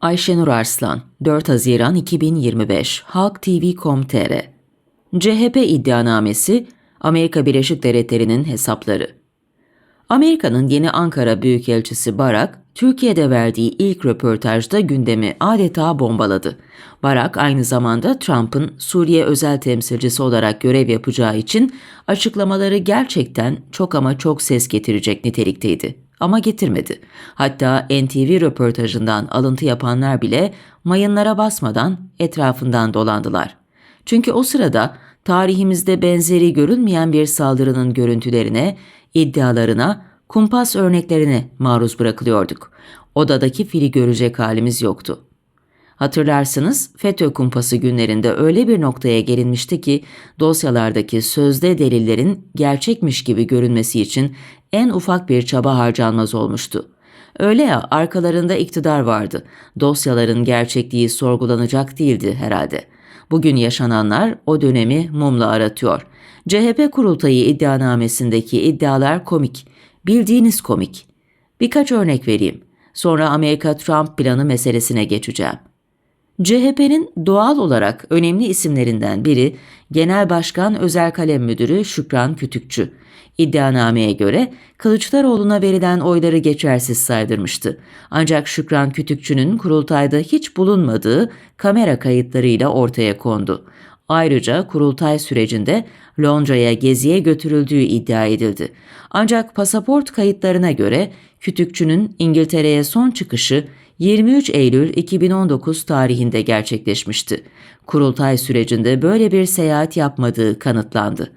Ayşenur Arslan, 4 Haziran 2025, Halk TV.com.tr CHP iddianamesi, Amerika Birleşik Devletleri'nin hesapları. Amerika'nın yeni Ankara Büyükelçisi Barak, Türkiye'de verdiği ilk röportajda gündemi adeta bombaladı. Barak aynı zamanda Trump'ın Suriye özel temsilcisi olarak görev yapacağı için açıklamaları gerçekten çok ama çok ses getirecek nitelikteydi. Ama getirmedi. Hatta NTV röportajından alıntı yapanlar bile mayınlara basmadan etrafından dolandılar. Çünkü o sırada tarihimizde benzeri görülmeyen bir saldırının görüntülerine, iddialarına, kumpas örneklerine maruz bırakılıyorduk. Odadaki fili görecek halimiz yoktu. Hatırlarsınız FETÖ kumpası günlerinde öyle bir noktaya gelinmişti ki dosyalardaki sözde delillerin gerçekmiş gibi görünmesi için en ufak bir çaba harcanmaz olmuştu. Öyle ya arkalarında iktidar vardı. Dosyaların gerçekliği sorgulanacak değildi herhalde. Bugün yaşananlar o dönemi mumla aratıyor. CHP kurultayı iddianamesindeki iddialar komik. Bildiğiniz komik. Birkaç örnek vereyim. Sonra Amerika-Trump planı meselesine geçeceğim. CHP'nin doğal olarak önemli isimlerinden biri Genel Başkan Özel Kalem Müdürü Şükran Kütükçü. İddianameye göre Kılıçdaroğlu'na verilen oyları geçersiz saydırmıştı. Ancak Şükran Kütükçü'nün kurultayda hiç bulunmadığı kamera kayıtlarıyla ortaya kondu. Ayrıca kurultay sürecinde Londra'ya geziye götürüldüğü iddia edildi. Ancak pasaport kayıtlarına göre Kütükçü'nün İngiltere'ye son çıkışı 23 Eylül 2019 tarihinde gerçekleşmişti. Kurultay sürecinde böyle bir seyahat yapmadığı kanıtlandı.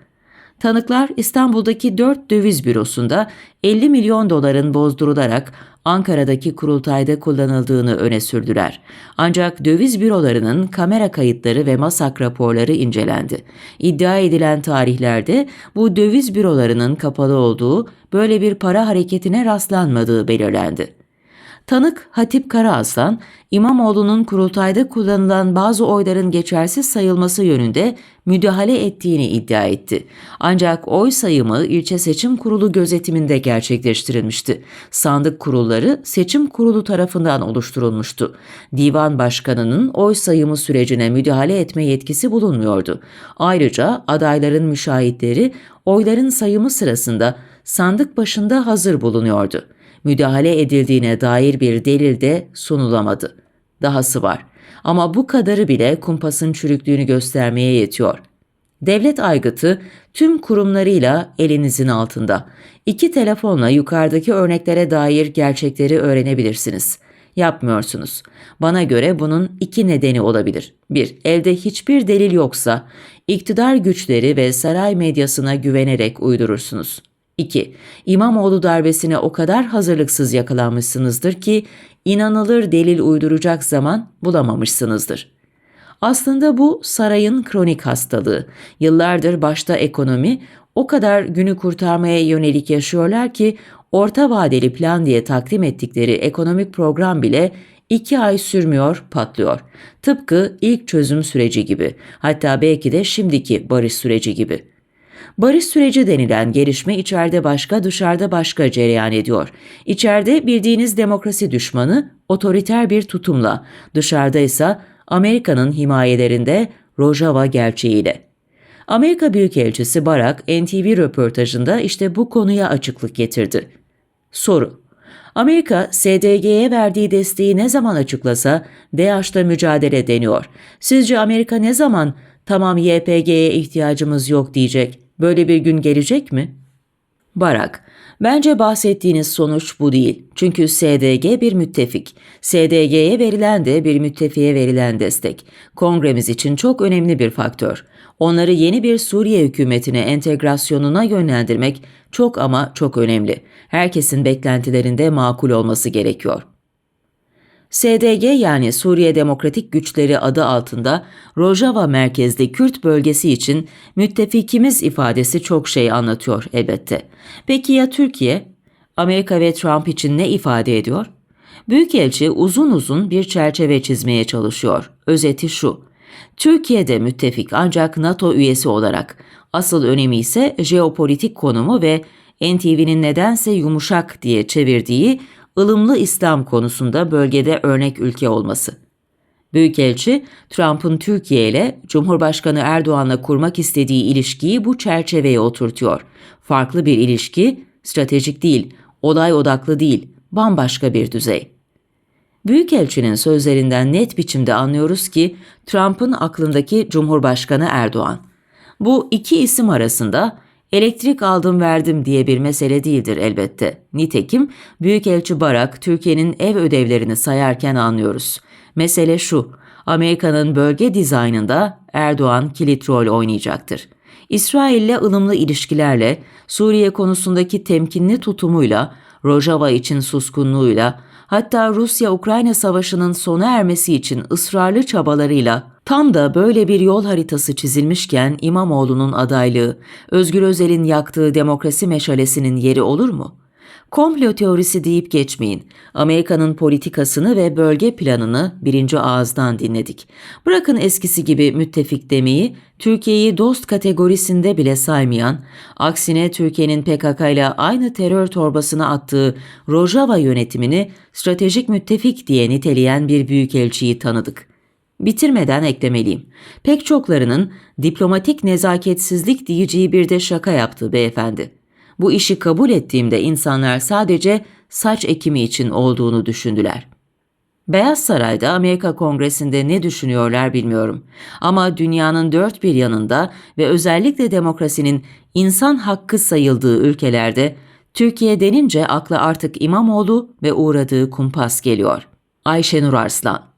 Tanıklar İstanbul'daki 4 döviz bürosunda 50 milyon doların bozdurularak Ankara'daki kurultayda kullanıldığını öne sürdüler. Ancak döviz bürolarının kamera kayıtları ve masak raporları incelendi. İddia edilen tarihlerde bu döviz bürolarının kapalı olduğu, böyle bir para hareketine rastlanmadığı belirlendi. Tanık Hatip Karaaslan, İmamoğlu'nun kurultayda kullanılan bazı oyların geçersiz sayılması yönünde müdahale ettiğini iddia etti. Ancak oy sayımı ilçe seçim kurulu gözetiminde gerçekleştirilmişti. Sandık kurulları seçim kurulu tarafından oluşturulmuştu. Divan başkanının oy sayımı sürecine müdahale etme yetkisi bulunmuyordu. Ayrıca adayların müşahitleri oyların sayımı sırasında sandık başında hazır bulunuyordu müdahale edildiğine dair bir delil de sunulamadı. Dahası var. Ama bu kadarı bile kumpasın çürüklüğünü göstermeye yetiyor. Devlet aygıtı tüm kurumlarıyla elinizin altında. İki telefonla yukarıdaki örneklere dair gerçekleri öğrenebilirsiniz. Yapmıyorsunuz. Bana göre bunun iki nedeni olabilir. Bir, elde hiçbir delil yoksa iktidar güçleri ve saray medyasına güvenerek uydurursunuz. 2. İmamoğlu darbesine o kadar hazırlıksız yakalanmışsınızdır ki inanılır delil uyduracak zaman bulamamışsınızdır. Aslında bu sarayın kronik hastalığı. Yıllardır başta ekonomi o kadar günü kurtarmaya yönelik yaşıyorlar ki orta vadeli plan diye takdim ettikleri ekonomik program bile iki ay sürmüyor, patlıyor. Tıpkı ilk çözüm süreci gibi. Hatta belki de şimdiki barış süreci gibi. Barış süreci denilen gelişme içeride başka, dışarıda başka cereyan ediyor. İçeride bildiğiniz demokrasi düşmanı otoriter bir tutumla, dışarıda ise Amerika'nın himayelerinde Rojava gerçeğiyle. Amerika Büyükelçisi Barak NTV röportajında işte bu konuya açıklık getirdi. Soru Amerika SDG'ye verdiği desteği ne zaman açıklasa DAEŞ'la mücadele deniyor. Sizce Amerika ne zaman tamam YPG'ye ihtiyacımız yok diyecek? Böyle bir gün gelecek mi? Barak, bence bahsettiğiniz sonuç bu değil. Çünkü SDG bir müttefik. SDG'ye verilen de bir müttefiğe verilen destek. Kongremiz için çok önemli bir faktör. Onları yeni bir Suriye hükümetine entegrasyonuna yönlendirmek çok ama çok önemli. Herkesin beklentilerinde makul olması gerekiyor. SDG yani Suriye Demokratik Güçleri adı altında Rojava merkezli Kürt bölgesi için müttefikimiz ifadesi çok şey anlatıyor elbette. Peki ya Türkiye? Amerika ve Trump için ne ifade ediyor? Büyükelçi uzun uzun bir çerçeve çizmeye çalışıyor. Özeti şu. Türkiye'de müttefik ancak NATO üyesi olarak. Asıl önemi ise jeopolitik konumu ve NTV'nin nedense yumuşak diye çevirdiği ılımlı İslam konusunda bölgede örnek ülke olması. Büyükelçi, Trump'ın Türkiye ile Cumhurbaşkanı Erdoğan'la kurmak istediği ilişkiyi bu çerçeveye oturtuyor. Farklı bir ilişki, stratejik değil, olay odaklı değil, bambaşka bir düzey. Büyükelçinin sözlerinden net biçimde anlıyoruz ki Trump'ın aklındaki Cumhurbaşkanı Erdoğan. Bu iki isim arasında elektrik aldım verdim diye bir mesele değildir elbette. Nitekim Büyükelçi Barak Türkiye'nin ev ödevlerini sayarken anlıyoruz. Mesele şu, Amerika'nın bölge dizaynında Erdoğan kilit rol oynayacaktır. İsrail'le ılımlı ilişkilerle, Suriye konusundaki temkinli tutumuyla, Rojava için suskunluğuyla, hatta Rusya-Ukrayna savaşının sona ermesi için ısrarlı çabalarıyla tam da böyle bir yol haritası çizilmişken İmamoğlu'nun adaylığı, Özgür Özel'in yaktığı demokrasi meşalesinin yeri olur mu? Komplo teorisi deyip geçmeyin. Amerika'nın politikasını ve bölge planını birinci ağızdan dinledik. Bırakın eskisi gibi müttefik demeyi, Türkiye'yi dost kategorisinde bile saymayan, aksine Türkiye'nin PKK ile aynı terör torbasına attığı Rojava yönetimini stratejik müttefik diye niteleyen bir büyükelçiyi tanıdık. Bitirmeden eklemeliyim. Pek çoklarının diplomatik nezaketsizlik diyeceği bir de şaka yaptı beyefendi. Bu işi kabul ettiğimde insanlar sadece saç ekimi için olduğunu düşündüler. Beyaz Saray'da Amerika Kongresi'nde ne düşünüyorlar bilmiyorum. Ama dünyanın dört bir yanında ve özellikle demokrasinin insan hakkı sayıldığı ülkelerde Türkiye denince akla artık İmamoğlu ve uğradığı kumpas geliyor. Ayşenur Arslan